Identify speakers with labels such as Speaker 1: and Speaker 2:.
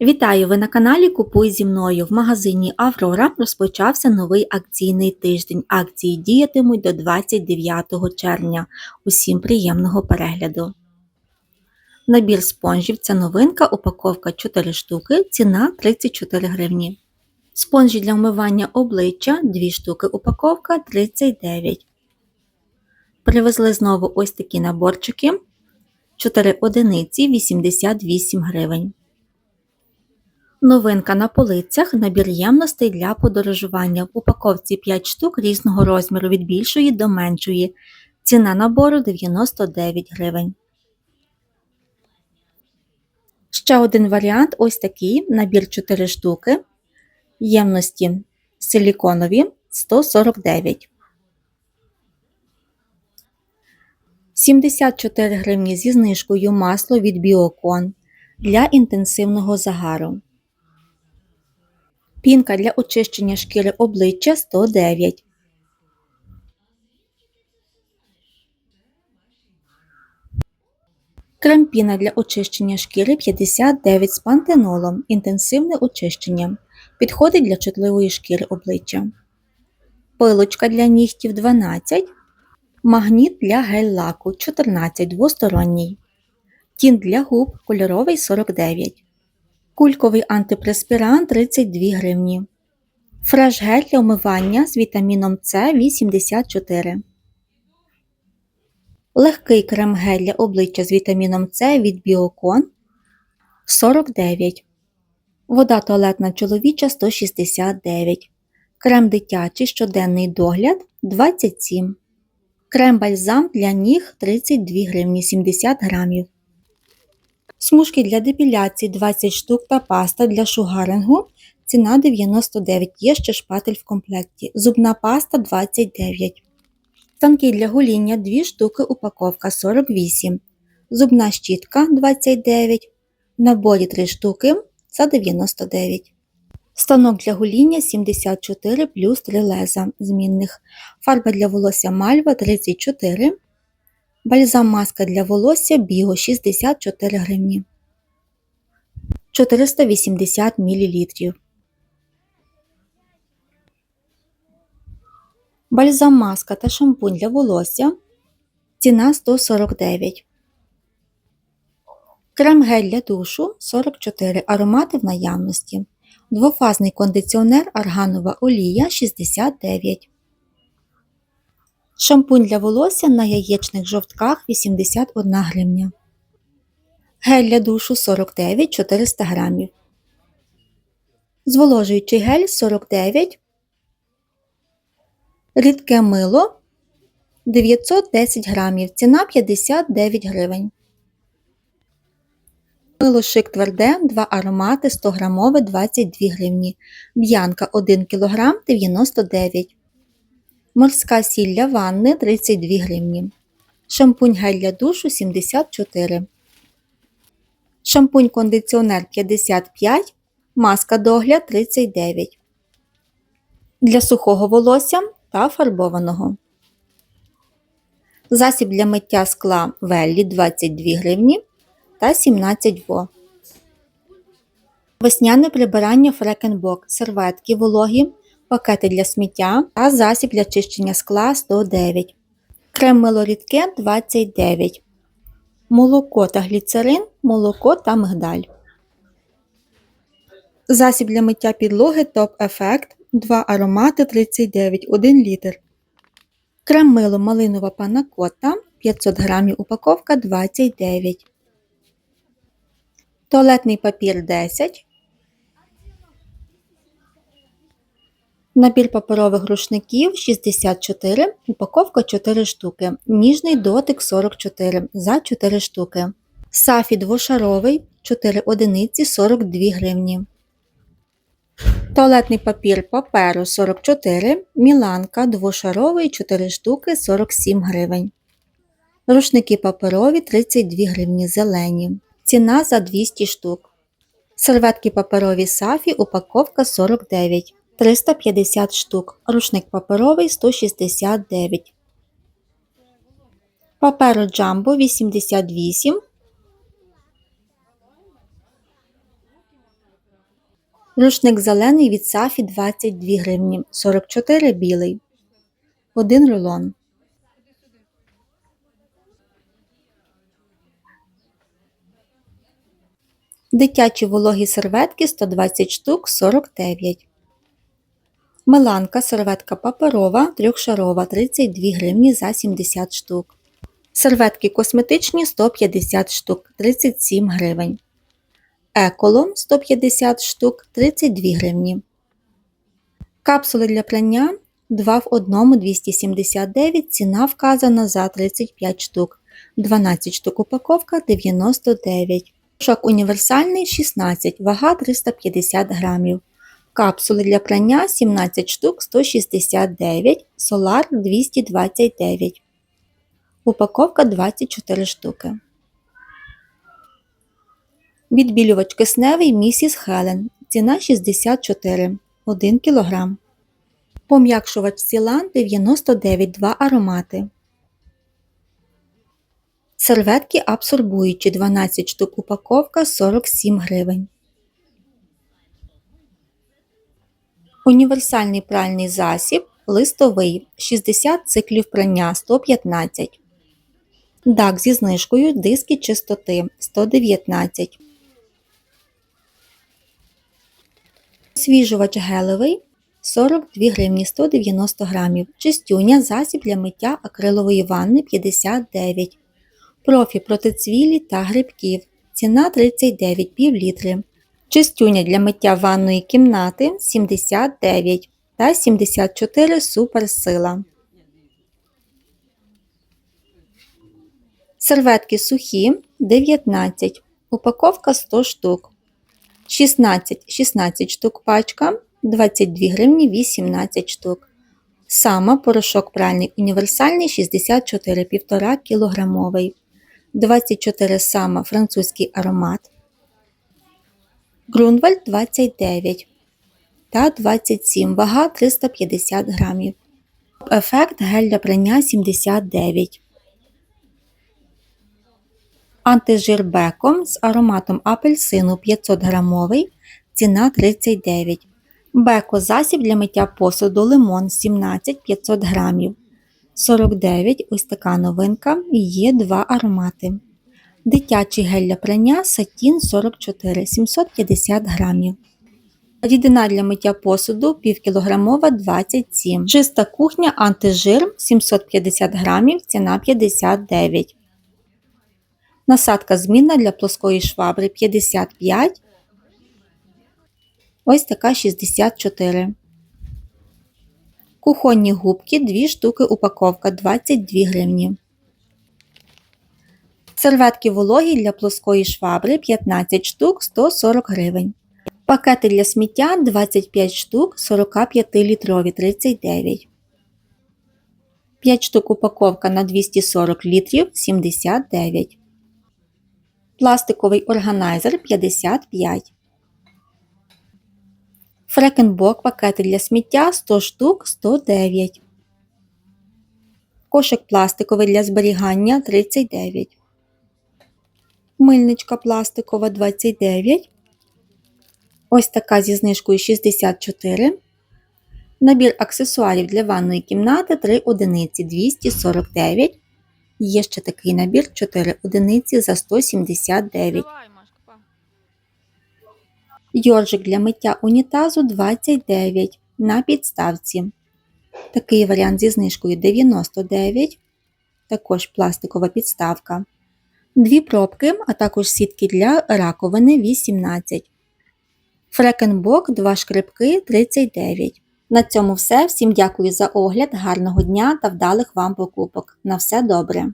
Speaker 1: Вітаю! Ви на каналі Купуй зі мною. В магазині Аврора розпочався новий акційний тиждень. Акції діятимуть до 29 червня. Усім приємного перегляду. Набір спонжів це новинка, упаковка 4 штуки, ціна 34 гривні. Спонжі для вмивання обличчя 2 штуки, упаковка 39. Привезли знову ось такі наборчики. 4 одиниці 88 гривень. Новинка на полицях набір ємностей для подорожування. В упаковці 5 штук різного розміру від більшої до меншої. Ціна набору 99 гривень. Ще один варіант ось такий набір 4 штуки. Ємності силіконові 149. 74 гривні зі знижкою масло від Біокон для інтенсивного загару. Пінка для очищення шкіри обличчя 109. Крем-піна для очищення шкіри 59 з пантенолом. Інтенсивне очищення. Підходить для чутливої шкіри обличчя. Пилочка для нігтів 12. Магніт для гель-лаку 14 двосторонній. Тін для губ кольоровий 49. Кульковий антипреспірант 32 гривні. Фреш-гель для вмивання з вітаміном С 84. Легкий крем-гель для обличчя з вітаміном С від Біокон 49. Вода туалетна чоловіча 169. Крем дитячий щоденний догляд 27. Крем бальзам для ніг 32 гривні 70 грамів. Смужки для депіляції 20 штук та паста для шугарингу. Ціна 99. Є ще шпатель в комплекті. Зубна паста 29. Станки для гоління 2 штуки упаковка 48. Зубна щітка 29. В наборі 3 штуки за 99. Станок для гоління 74 плюс 3 леза змінних. Фарба для волосся мальва 34. Бальзам маска для волосся Біго 64 гривні. 480 мл. Бальзам маска та шампунь для волосся. Ціна 149. Крем гель для душу 44 аромати в наявності. Двофазний кондиціонер арганова олія 69. Шампунь для волосся на яєчних жовтках 81 гривня. Гель для душу 49 400 грамів. Зволожуючий гель 49. Рідке мило 910 грамів. Ціна 59 гривень. Мило шик тверде 2 аромати 100 грамове 22 гривні. Б'янка 1 кг 99 Морська сіль для ванни 32 гривні. Шампунь гель для душу 74. Шампунь кондиціонер 55. Маска догляд 39. Для сухого волосся та фарбованого. Засіб для миття скла Веллі 22 гривні та 17 во. Весняне прибирання Фрекенбок, серветки вологі пакети для сміття та засіб для чищення скла 109, крем мило рідке 29, молоко та гліцерин, молоко та мигдаль. Засіб для миття підлоги Топ Ефект 2 аромати 39 1 літр. Крем мило малинова панакота 500 грамів упаковка 29. Туалетний папір 10 Набір паперових рушників 64, упаковка 4 штуки. Ніжний дотик 44 за 4 штуки. Сафі двошаровий 4 одиниці 42 гривні. Туалетний папір паперу 44, Міланка двошаровий 4 штуки 47 гривень. Рушники паперові 32 гривні зелені. Ціна за 200 штук. Серветки паперові сафі упаковка 49 350 штук. Рушник паперовий 169. Паперу джамбо 88. Рушник зелений від Сафі 22 гривні, 44 білий. Один рулон. Дитячі вологі серветки 120 штук 49. Миланка серветка паперова трьохшарова 32 гривні за 70 штук. Серветки косметичні 150 штук 37 гривень. Еколон 150 штук 32 гривні. Капсули для прання 2 в 1 279, ціна вказана за 35 штук. 12 штук упаковка 99. Шок універсальний 16, вага 350 грамів. Капсули для прання 17 штук 169, солар 229. Упаковка 24 штуки. Відбілювач кисневий місіс Хелен. Ціна 64 1 кг. Пом'якшувач Сілан 99 2 аромати. Серветки абсорбуючі 12 штук упаковка 47 гривень. Універсальний пральний засіб листовий 60 циклів прання 115. Дак зі знижкою диски чистоти 119. Освіжувач гелевий 42 гривні 190 грамів. Чистюня засіб для миття акрилової ванни 59. Профі проти цвілі та грибків. Ціна 39 пів літри. Чистюня для миття ванної кімнати 79 та 74 суперсила. Серветки сухі 19. Упаковка 100 штук. 16 16 штук пачка 22 гривні 18 штук. Сама порошок пральний універсальний 64 1,5 кілограмовий. 24 сама французький аромат. Грунвальд 29 та 27 вага 350 грамів. Ефект гель для прання 79. Антижир Беком з ароматом апельсину 500 грамовий. Ціна 39. Беко засіб для миття посуду лимон 17 500 грамів. 49 ось така новинка є два аромати. Дитячий гель для прання сатін 44 750 грамів. Рідина для миття посуду півкілограмова 27 Чиста кухня антижир 750 грамів, ціна 59 Насадка змінна для плоскої швабри 55 Ось така 64 Кухонні губки 2 штуки упаковка 22 гривні. Серветки вологі для плоскої швабри 15 штук 140 гривень. Пакети для сміття 25 штук 45 літрові 39. 5 штук упаковка на 240 літрів 79. Пластиковий органайзер 55. Фрекенбок пакети для сміття 100 штук 109. Кошик пластиковий для зберігання 39. Мильничка пластикова 29. Ось така зі знижкою 64. Набір аксесуарів для ванної кімнати 3 одиниці 249. Є ще такий набір 4 одиниці за 179.
Speaker 2: Давай,
Speaker 1: Йоржик для миття унітазу 29 на підставці. Такий варіант зі знижкою 99. Також пластикова підставка. Дві пробки, а також сітки для раковини 18. Фрекенбок 2 шкрипки 39. На цьому все. Всім дякую за огляд, гарного дня та вдалих вам покупок. На все добре!